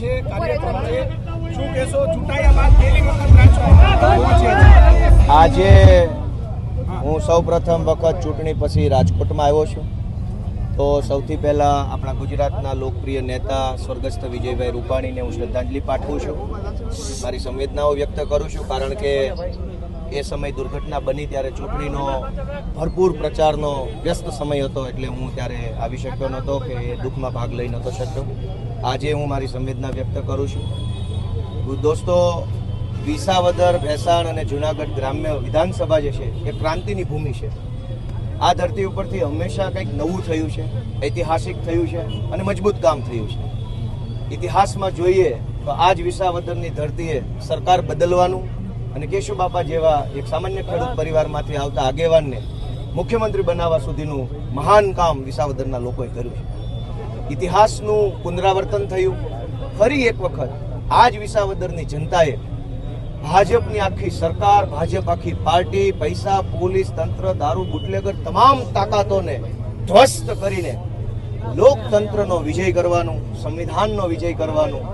છે કાર્યક્રમ શું કહેશો? ચૂંટાયા બાદ પહેલી વખત રાજકોટ પહોંચ્યા છે. આજે હું. સૌ પ્રથમ વખત ચૂંટણી પછી રાજકોટમાં આવ્યો છું. તો સૌથી પહેલાં આપણા ગુજરાતના લોકપ્રિય નેતા સ્વર્ગસ્થ વિજયભાઈ રૂપાણીને હું શ્રદ્ધાંજલિ પાઠવું છું. મારી સંવેદનાઓ વ્યક્ત કરું છું કારણ કે એ સમય દુર્ઘટના બની ત્યારે ચૂંટણીનો ભરપૂર પ્રચારનો વ્યસ્ત સમય હતો એટલે હું ત્યારે આવી શક્યો નહોતો કે એ દુઃખમાં ભાગ લઈ નહોતો શક્યો. આજે હું મારી સંવેદના વ્યક્ત કરું છું. દોસ્તો, વિસાવદર, ભેસાણ અને જુનાગઢ ગ્રામ્ય વિધાનસભા જે છે, એ ક્રાંતિની ભૂમિ છે. આ ધરતી ઉપરથી હંમેશા કંઈક નવું થયું છે, ઐતિહાસિક થયું છે અને મજબૂત કામ થયું છે. ઇતિહાસમાં જોઈએ તો આજ વિસાવદરની ધરતીએ સરકાર બદલવાનું અને કેશુબાપા જેવા એક સામાન્ય ખેડૂત પરિવારમાંથી આવતા આગેવાનને મુખ્યમંત્રી બનાવવા સુધીનું મહાન કામ વિસાવદરના લોકોએ કર્યું છે. ઇતિહાસનું પુનરાવર્તન થયું. ફરી એક વખત આજ વિસાવદરની જનતાએ ભાજપની આખી સરકાર, ભાજપ આખી પાર્ટી, પૈસા, પોલીસ, તંત્ર, દારૂ, બુટલેગર તમામ તાકાતોને ધ્વસ્ત કરીને લોકતંત્રનો વિજય કરવાનું, સંવિધાનનો વિજય કરવાનું,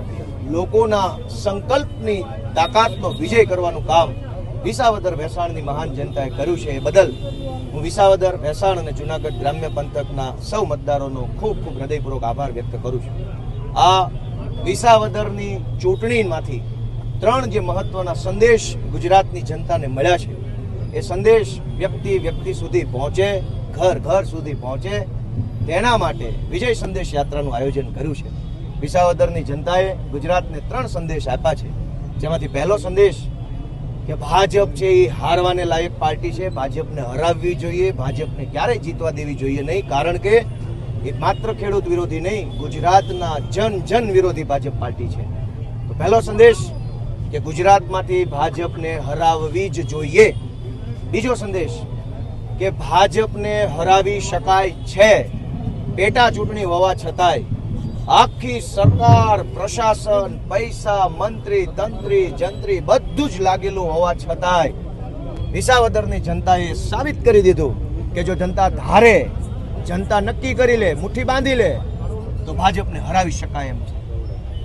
લોકોના સંકલ્પની તાકાતનો વિજય કરવાનું કામ વિસાવદર ભેસાણની મહાન જનતાએ કર્યું છે એ બદલ હું વિસાવદર ભેસાણ અને જુનાગઢ ગ્રામ્ય પંથકના સૌ મતદારોનો ખૂબ ખૂબ હૃદયપૂર્વક આભાર વ્યક્ત કરું છું. આ વિસાવદરની ચૂંટણીમાંથી ત્રણ જે મહત્વના સંદેશ ગુજરાતની જનતાને મળ્યા છે, એ સંદેશ વ્યક્તિ વ્યક્તિ સુધી પહોંચે, ઘર ઘર સુધી પહોંચે, તેના માટે વિજય સંદેશ યાત્રાનું આયોજન કર્યું છે. વિસાવદરની જનતાએ ગુજરાતને ત્રણ સંદેશ આપ્યા છે. જેમાંથી પહેલો સંદેશ કે ભાજપ છે એ હારવાને લાયક પાર્ટી છે, ભાજપને હરાવવી જોઈએ, ભાજપને ક્યારેય જીતવા દેવી જોઈએ નહીં, કારણ કે એ માત્ર ખેડૂત વિરોધી નહીં, ગુજરાતના જન જન વિરોધી ભાજપ પાર્ટી છે. તો પહેલો સંદેશ કે ગુજરાતમાંથી ભાજપને હરાવવી જ જોઈએ. બીજો સંદેશ કે ભાજપને હરાવી શકાય છે. પેટા ચૂંટણી હોવા છતાંય આખી સરકાર, પ્રશાસન, પૈસા, મંત્રી, તંત્રી, જંત્રી બધું જ લાગેલું હોવા છતાંય વિસાવદરની જનતાએ સાબિત કરી દીધું કે જો જનતા ધારે, જનતા નક્કી કરી લે, મુઠ્ઠી બાંધી લે, તો ભાજપને હરાવી શકાય એમ છે.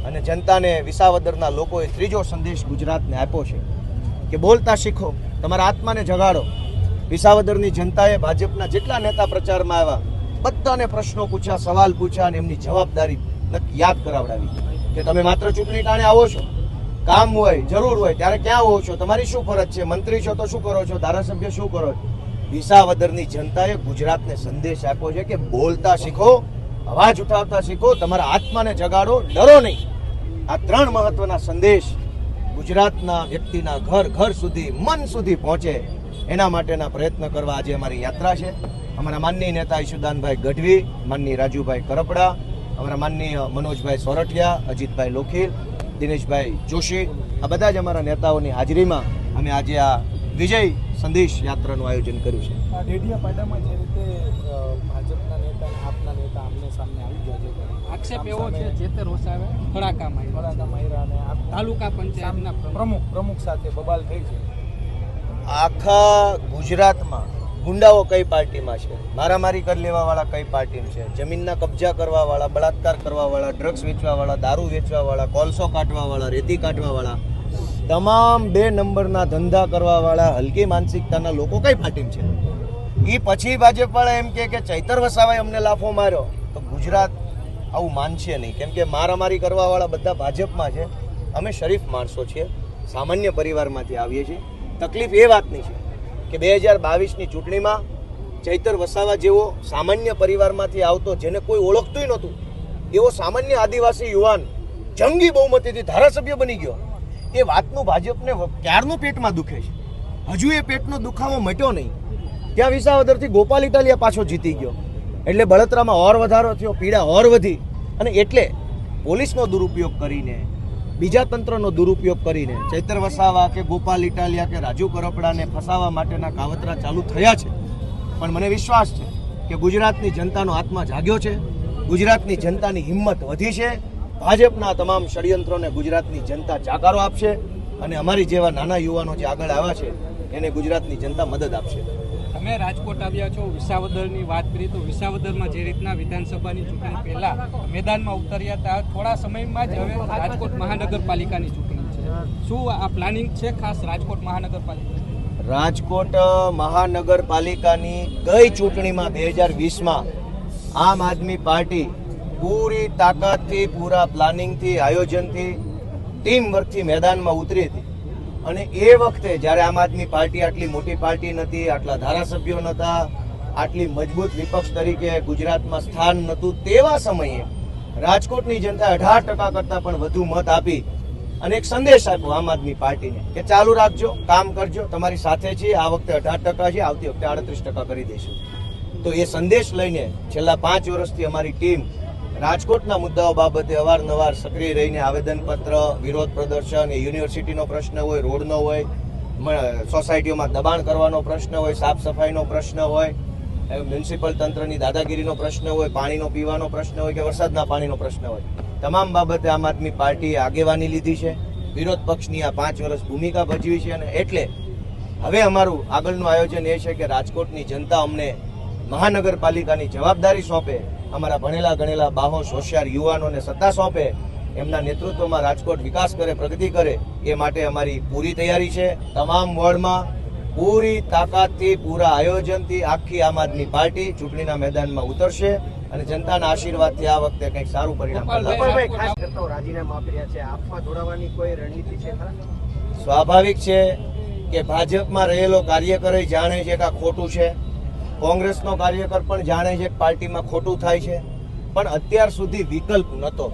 અને જનતાને વિસાવદરના લોકોએ ત્રીજો સંદેશ ગુજરાતને આપ્યો છે કે બોલતા શીખો, તમારા આત્માને જગાડો. વિસાવદરની જનતાએ ભાજપના જેટલા નેતા પ્રચારમાં આવ્યા બધાને પ્રશ્નો પૂછ્યા, સવાલ પૂછ્યા અને એમની જવાબદારી યાદ કરાવડાવી. કે તમે માત્ર ચૂંટણી ટાણે આવો છો? કામ હોય, જરૂર હોય, ત્યારે ક્યાં આવો છો? તમારી શું ફરજ છે? મંત્રી છો તો શું કરો છો? ધારાસભ્ય શું કરો છો? વિસાવદરની જનતાએ ગુજરાતને સંદેશ આપ્યો છે કે બોલતા શીખો, અવાજ ઉઠાવતા શીખો, તમારા આત્માને જગાડો, ડરો નહીં. આ ત્રણ મહત્વના સંદેશ ગુજરાતના વ્યક્તિના ઘર ઘર સુધી, મન સુધી પહોંચે. એના માટેના પ્રયત્ન કરવા આજે અમારી યાત્રા છે. અમારા માનનીય નેતા ઈશુદાનભાઈ ગઢવી માનનીય રાજુભાઈ કરપડા અમારા માનનીય મનોજભાઈ સોરઠિયા અજીતભાઈ લોખીલ દિનેશભાઈ જોશી આ બધા જ અમારા નેતાઓની હાજરીમાં અમે આજે આ વિજય સંદેશ યાત્રાનું આયોજન કર્યું છે. આ ડેડિયાપાડામાં જે રીતે ભાજપના નેતા આપના નેતા આમને સામે આવી ગયા છે. આક્ષેપ એવો છે જેતર ખડાકા માયરા અને તાલુકા પંચાયતના. પ્રમુખ પ્રમુખ સાથે બબાલ થઈ છે. આખા ગુજરાતમાં ગુંડાઓ કઈ પાર્ટીમાં છે? મારામારી કરી લેવાવાળા કઈ પાર્ટીમાં છે? જમીનના કબજા કરવાવાળા, બળાત્કાર કરવાવાળા ડ્રગ્સ વેચવાવાળા, દારૂ વેચવાવાળા, કોલસો કાઢવાવાળા, રેતી કાઢવાવાળા, તમામ બે નંબરના ધંધા કરવા વાળા હલકી માનસિકતાના લોકો કઈ પાર્ટીમાં છે? એ પછી ભાજપવાળા એમ કે ચૈતર વસાવાએ અમને લાફો માર્યો. તો ગુજરાત આવું માનશે નહીં. કેમ કે મારામારી કરવાવાળા બધા ભાજપમાં છે. અમે શરીફ માણસો છીએ. સામાન્ય પરિવારમાંથી આવીએ છીએ. તકલીફ એ વાતની છે. કે બે હજાર બાવીસની ચૂંટણીમાં ચૈતર વસાવા જેવો સામાન્ય પરિવારમાંથી આવતો, જેને કોઈ ઓળખતું નહોતું, એવો સામાન્ય આદિવાસી યુવાન જંગી બહુમતીથી ધારાસભ્ય બની ગયો. એ વાતનું ભાજપને ક્યારનું પેટમાં દુખે છે? હજુ એ પેટનો દુખાવો મટ્યો નહીં. ત્યાં વિસાવદરથી ગોપાલ ઇટાલિયા પાછો જીતી ગયો. એટલે બળતરામાં ઓર વધારો થયો, પીડા ઓર વધી. અને એટલે પોલીસનો દુરુપયોગ કરીને બીજા તંત્રનો દુરુપયોગ કરીને ચૈતર વસાવા કે ગોપાલ ઇટાલિયા કે રાજુ કરપડાને ફસાવા માટેના કાવતરા ચાલુ થયા છે. પણ મને વિશ્વાસ છે કે ગુજરાતની જનતાનો આત્મા જાગ્યો છે, ગુજરાતની જનતાની હિંમત વધી છે, ભાજપના તમામ ષડયંત્રોને ગુજરાતની જનતા જાકારો આપશે અને અમારી જેવા નાના યુવાનો જે આગળ આવ્યા છે, એને ગુજરાતની જનતા મદદ આપશે. તમે રાજકોટ આવ્યા છો, વિસાવદરની વાત કરી તો વિસાવદરમાં જે રીતના વિધાનસભાની ચૂંટણી પહેલા મેદાનમાં ઉતર્યા હતા, થોડા સમયમાં જ હવે રાજકોટ મહાનગરપાલિકાની ચૂંટણી છે. શું આ પ્લાનિંગ છે ખાસ રાજકોટ મહાનગરપાલિકા રાજકોટ મહાનગરપાલિકાની ગઈ ચૂંટણીમાં બે હજાર વીસમાં આમ આદમી પાર્ટી પૂરી તાકાતથી, પૂરા પ્લાનિંગથી, આયોજનથી ટીમ વર્કથી મેદાનમાં ઉતરી હતી. અને એ વખતે જ્યારે આમ આદમી પાર્ટી આટલી મોટી પાર્ટી નથી આટલા ધારાસભ્યો નહોતા, આટલી મજબૂત વિપક્ષ તરીકે ગુજરાતમાં સ્થાન નહોતું, તેવા સમયે રાજકોટની જનતા અઢાર ટકા કરતાં પણ વધુ મત આપી અને એક સંદેશ આપ્યો આમ આદમી પાર્ટીને કે ચાલુ રાખજો, કામ કરજો, તમારી સાથે છીએ, આ વખતે અઢાર ટકા છે આવતી વખતે આડત્રીસ ટકા કરી દઈશું. તો એ સંદેશ લઈને છેલ્લા પાંચ વર્ષથી અમારી ટીમ રાજકોટના મુદ્દાઓ બાબતે અવારનવાર સક્રિય રહીને આવેદનપત્ર, વિરોધ પ્રદર્શન યુનિવર્સિટીનો પ્રશ્ન હોય, રોડનો હોય સોસાયટીઓમાં દબાણ કરવાનો પ્રશ્ન હોય, સાફ સફાઈનો પ્રશ્ન હોય મ્યુનિસિપલ તંત્રની દાદાગીરીનો પ્રશ્ન હોય, પાણીનો, પીવાનો પ્રશ્ન હોય કે વરસાદના પાણીનો પ્રશ્ન હોય. તમામ બાબતે આમ આદમી પાર્ટીએ આગેવાની લીધી છે. વિરોધ પક્ષની આ પાંચ વર્ષ ભૂમિકા ભજવી છે અને એટલે હવે અમારું આગળનું આયોજન એ છે કે રાજકોટની જનતા અમને મહાનગરપાલિકાની જવાબદારી સોંપે અમારા ભણેલા ગણેલા બાહોશ હોશિયાર યુવાનોને સત્તા સોંપે એમના નેતૃત્વમાં રાજકોટ વિકાસ કરે પ્રગતિ કરે એ માટે અમારી પૂરી તૈયારી છે. તમામ વોર્ડમાં પૂરી તાકાતથી પૂરા આયોજનથી આખી આમ આદમી પાર્ટી ચૂંટણીના મેદાનમાં ઉતરશે અને જનતાના આશીર્વાદથી આ વખતે કંઈક સારું પરિણામ રાજીનામા આપી રહ્યા છે. આપમાં જોડાવાની કોઈ રણનીતિ છે સ્વાભાવિક છે કે ભાજપમાં રહેલો કાર્યકર જાણે છે કે આ ખોટું છે. કોંગ્રેસનો કાર્યકર પણ જાણે છે પાર્ટીમાં ખોટું થાય છે. પણ અત્યાર સુધી વિકલ્પ નહોતો.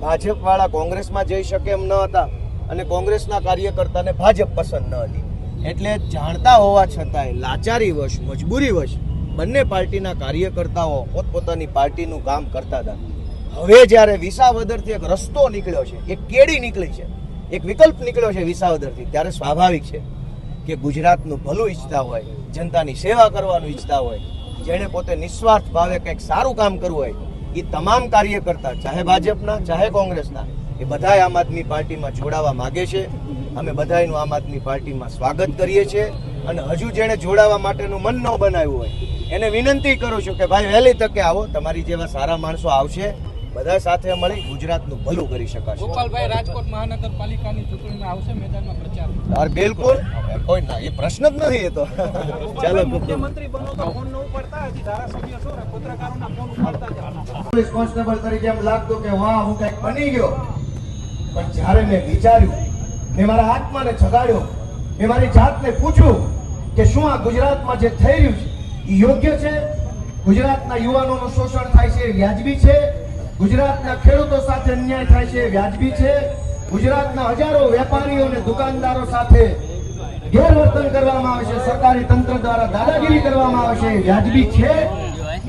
ભાજપવાળા કોંગ્રેસમાં જઈ શકે એમ ન હતા અને કોંગ્રેસના કાર્યકર્તાને ભાજપ પસંદ ન હતી. એટલે જાણતા હોવા છતાંય લાચારી વશ, મજબૂરી વશ બંને પાર્ટીના કાર્યકર્તાઓ પોતપોતાની પાર્ટીનું કામ કરતા હતા. હવે જ્યારે વિસાવદરથી એક રસ્તો નીકળ્યો છે, એક કેડી નીકળી છે, એક વિકલ્પ નીકળ્યો છે વિસાવદરથી, ત્યારે સ્વાભાવિક છે કે ગુજરાતનું ભલું ઈચ્છતા હોય, જનતાની સેવા કરવાનું ઈચ્છતા હોય, જેણે પોતે નિસ્વાર્થ ભાવે કંઈક સારું કામ કરવું હોય એ તમામ કાર્યકર્તા, ચાહે ભાજપના, ચાહે કોંગ્રેસના, એ બધાય આમ આદમી પાર્ટીમાં જોડાવા માગે છે. અમે બધાયનું આમ આદમી પાર્ટીમાં સ્વાગત કરીએ છીએ. અને હજુ જેણે જોડાવા માટેનું મન ન બનાવ્યું હોય, એને વિનંતી કરું છું કે ભાઈ વહેલી તકે આવો, તમારી જેવા સારા માણસો આવશે. બધા સાથે મળી ગુજરાતનું ભલું કરી શકાશે. ગોપાલભાઈ રાજકોટ મહાનગરપાલિકાની ચૂંટણીમાં આવશે મેદાનમાં પ્રચાર. બિલકુલ. કોઈ ના એ પ્રશ્ન જ નથી એ તો. ચાલો મુખ્યમંત્રી બનો તો ફોન ન ઉપાડતા હજી ધારાસભ્ય છો ને પત્રકારોના ફોન ઉપાડતા પોલીસ કોન્સ્ટેબલ તરીકે એમ લાગતું કે વાહ હું કંઈક બની ગયો. પણ જ્યારે મેં વિચાર્યું મેં મારા આત્માને જગાડ્યો મેં મારી જાતને પૂછ્યું કે શું આ ગુજરાતમાં જે થઈ રહ્યું છે એ યોગ્ય છે? ગુજરાતના યુવાનોનું શોષણ થાય છે એ વ્યાજબી છે? ગુજરાતના ખેડૂતો સાથે અન્યાય થાય છે વ્યાજબી છે. ગુજરાતના હજારો વેપારીઓ અને દુકાનદારો સાથે ગેરવર્તન કરવામાં આવે છે. સરકારી તંત્ર દ્વારા દાદાગીરી કરવામાં આવે છે વ્યાજબી છે.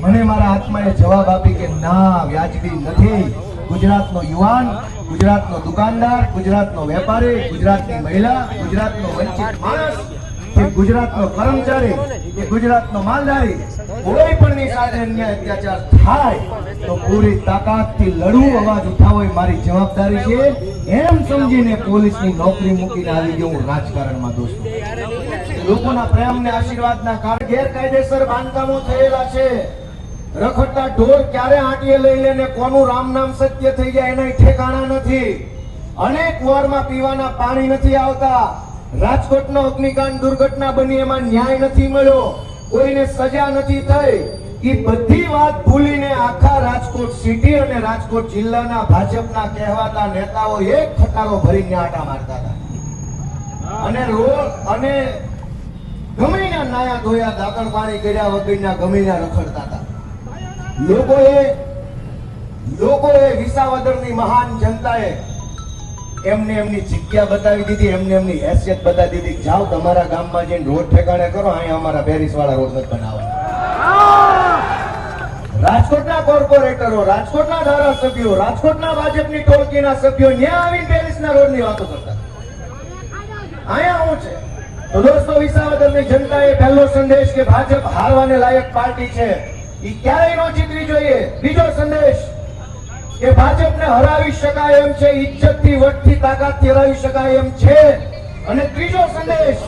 મને મારા આત્માએ જવાબ આપી કે ના, વ્યાજબી નથી. ગુજરાતનો યુવાન, ગુજરાતનો દુકાનદાર, ગુજરાતનો વેપારી, ગુજરાતની મહિલા, ગુજરાતનો વંચિત માણસ ગુજરાતનો કર્મચારી, કે ગુજરાતનો માલધારી, કોઈ પણની સાથે અન્યાય, અત્યાચાર થાય, તો પૂરી તાકાતથી લડવું, અવાજ ઉઠાવો એ મારી જવાબદારી છે. એમ સમજીને પોલીસની નોકરી મૂકીને આવી ગયો હું રાજકારણમાં દોસ્તો. લોકોના પ્રેમ ને આશીર્વાદના કારણે ગેરકાયદેસર બાંધકામો થયેલા છે. રખડતા ઢોર ક્યારે આંટીએ લઈ લે ને કોનું રામ નામ સત્ય થઈ જાય એના ઠેકાણા નથી. અનેક વોરમાં પીવાના પાણી નથી આવતા. રાજકોટનો અગ્નિકાંડ દુર્ઘટના બની, એમાં ન્યાય નથી મળ્યો. કોઈને સજા નથી થઈ. એ બધી વાત ભૂલીને આખા રાજકોટ સિટી અને રાજકોટ જિલ્લાના ભાજપના કહેવાતા નેતાઓ એક ખટારો ભરીને આટા મારતા હતા. અને રોડ અને ગમીના નાયા ધોયા દાતણ પાણી કર્યા વગરના ગમીના રખડતા હતા. લોકોએ લોકોએ વિસાવદરની મહાન જનતાએ એમને એમની જગ્યા બતાવી દીધી, એમને એમની હેસિયત બતાવી દીધી જાઓ તમારા ગામમાં જઈને રોડ ઠેકાણે કરો, અહીંયા અમારા પેરિસ વાળા રોડ નથી બનાવવા રાજકોટના કોર્પોરેટરો, રાજકોટના ધારાસભ્યો, રાજકોટના ભાજપની ટોળકીના સભ્યો ત્યાં આવીને પેરિસના રોડની વાતો કરતા. અહીંયા શું છે. તો દોસ્તો, વિસાવદરની જનતાએ પહેલો સંદેશ કે ભાજપ હારવાને લાયક પાર્ટી છે. એ ક્યારેય ન જીતવી જોઈએ. બીજો સંદેશ કે ભાજપને હરાવી શકાય એમ છે ઇજ્જતથી વટથી તાકાતથી હરાવી શકાય એમ છે. અને ત્રીજો સંદેશ